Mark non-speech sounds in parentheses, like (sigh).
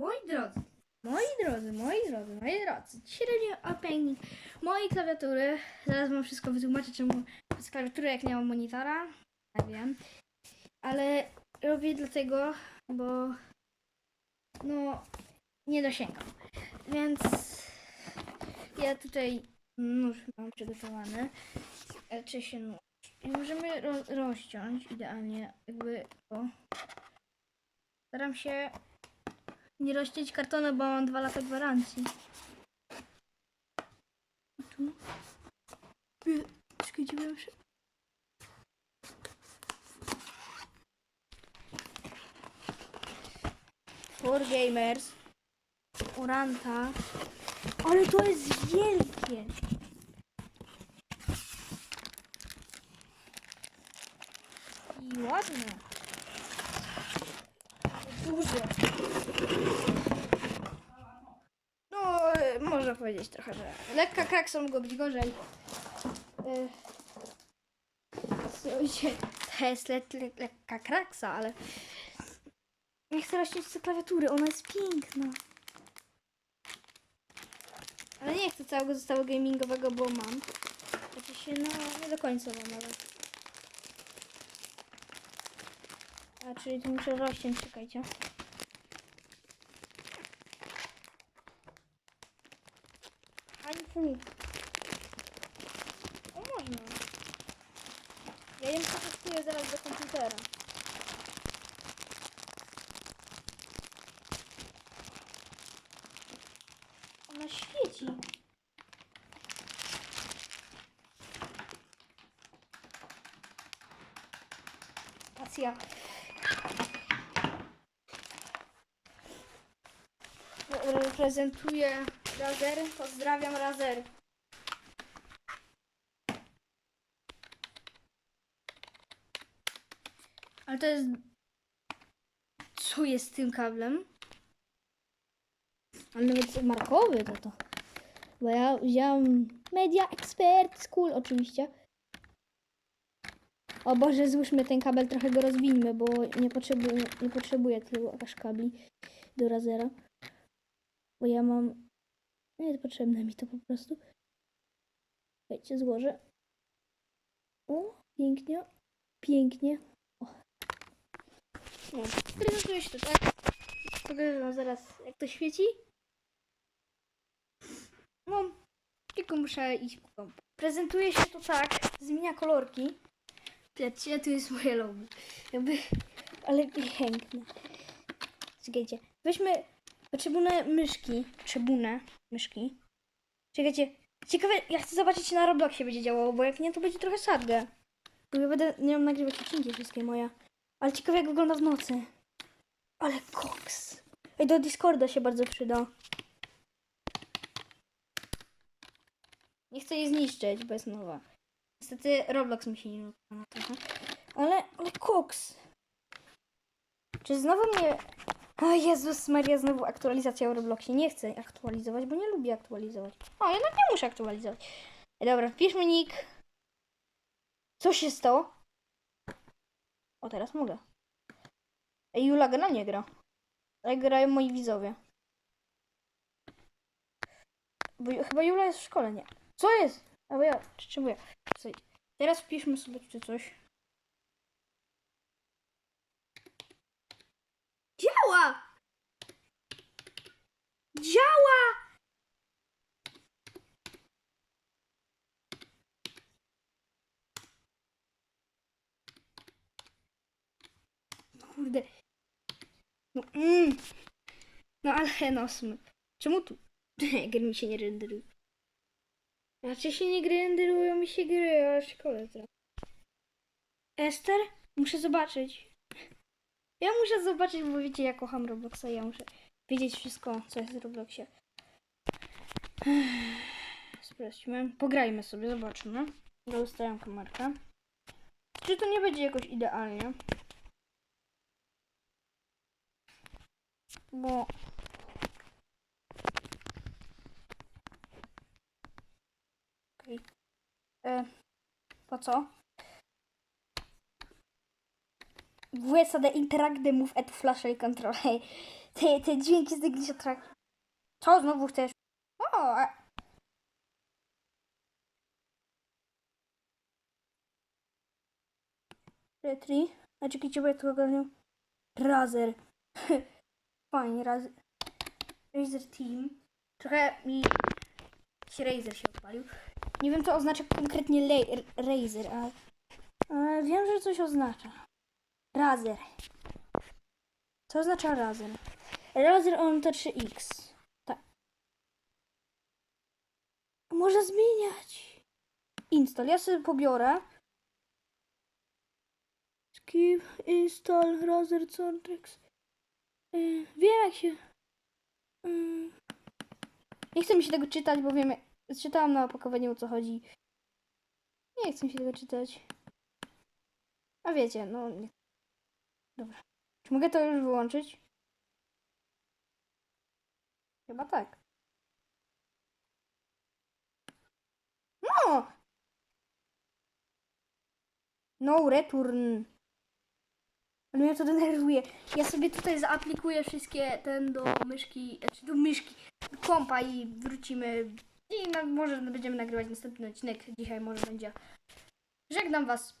Moi drodzy, moi drodzy, moi drodzy, moi drodzy, dzisiaj robię opening mojej klawiatury. Zaraz wam wszystko wytłumaczę, czemu z klawiatury, jak nie mam monitora. Ja wiem. Ale robię dlatego, bo no nie dosięgam. Więc ja tutaj nóż mam przygotowany. Czy się nóż. I możemy ro rozciąć idealnie, jakby o. Staram się nie rozciąć kartonu, bo mam dwa lata gwarancji. Tu. Wie- Czekajcie, bo ja muszę... For Gamers. Uranta. Ale to jest wielkie! I ładne. Duże. No, e, można powiedzieć trochę, że lekka kraksa mogło być gorzej. E, Słuchajcie, to jest le, le, lekka kraksa, ale nie chcę rozciąć sobie klawiatury, ona jest piękna. Ale nie chcę całego zestawu gamingowego, bo mam. Znaczy się, no, nie do końca mam nawet. A, czyli tu muszę rozciąć, czekajcie. Ani pół. O, można. Ja ją przetestuję zaraz do komputera. Ona świeci. Stacja. Reprezentuję Razer. Pozdrawiam Razer. Ale to jest... Co jest z tym kablem? Ale nawet markowy to to. Bo ja wziąłem Media Expert School oczywiście. O Boże, złóżmy ten kabel, trochę go rozwińmy, bo nie potrzebuję, nie potrzebuję tylu aż kabli do razera. Bo ja mam... Nie jest potrzebne mi to po prostu. Słuchajcie, złożę. O, pięknie. Pięknie. Prezentuje się to tak. Pokażę wam zaraz, jak to świeci. No, tylko muszę iść po komp. Prezentuje się to tak, zmienia kolorki. Patrzcie, tu jest moje logo. Jakby, ale piękne. Czekajcie, weźmy potrzebne myszki. Potrzebne myszki. Czekajcie, ciekawe, ja chcę zobaczyć, czy na Robloxie będzie działało, bo jak nie, to będzie trochę sadge. Bo ja będę, nie mam nagrywać odcinki wszystkie moje. Ale ciekawe, jak wygląda w nocy. Ale koks. Ej, do Discorda się bardzo przyda. Nie chcę jej zniszczyć, bo jest nowa. Niestety Roblox mi się nie nutna trochę. Ale, ale koks. Czy znowu mnie... O Jezus Maria, znowu aktualizacja o Robloxie. Nie chcę aktualizować, bo nie lubię aktualizować. O, jednak nie muszę aktualizować. Ej, dobra, wpiszmy nick. Co się stało? O, teraz mogę. Ej, Jula gra nie gra. Ale grają moi widzowie. Bo chyba Jula jest w szkole, nie? Co jest? Albo ja, czy czemu ja? Teraz wpiszmy sobie tutaj coś. Działa! Działa! Kurde. No, mm. no ale no. Czemu tu (laughs) gry mi się nie renderują? Raczej się nie renderują mi się gry, a szkole. Ester? Muszę zobaczyć. Ja muszę zobaczyć, bo wiecie, ja kocham Robloxa. Ja muszę wiedzieć wszystko, co jest w Robloxie. Sprawdźmy. Pograjmy sobie, zobaczymy. Ja ustawiam kamerkę. Czy to nie będzie jakoś idealnie? Bo... Okej. E, po co? VSAD Interact Move at Flash Control. Te, te dźwięki z Attraction. Co znowu chcesz? O! A... Retri. A czekajcie, bo ja tu ogarniam. Razer. (laughs) Fajnie, Razer. Razer Team. Trochę mi się Razer się odpalił. Nie wiem, co oznacza konkretnie Razer, ale, ale wiem, że coś oznacza. Razer. Co oznacza Razer? Razer on T3X. Tak. Można zmieniać. Install. Ja sobie pobiorę. Skip, install, Razer Cortex. Yy, wiem jak się... Yy. Nie chcę mi się tego czytać, bo wiem... Czytałam na opakowaniu o co chodzi. Nie chcę mi się tego czytać. A wiecie, no... Nie. Dobra. Czy mogę to już wyłączyć? Chyba tak. No! No return. Ale mnie to denerwuje. Ja sobie tutaj zaaplikuję wszystkie ten do myszki, znaczy do myszki, do kompa i wrócimy. I na, może będziemy nagrywać następny odcinek. Dzisiaj może będzie. Żegnam was.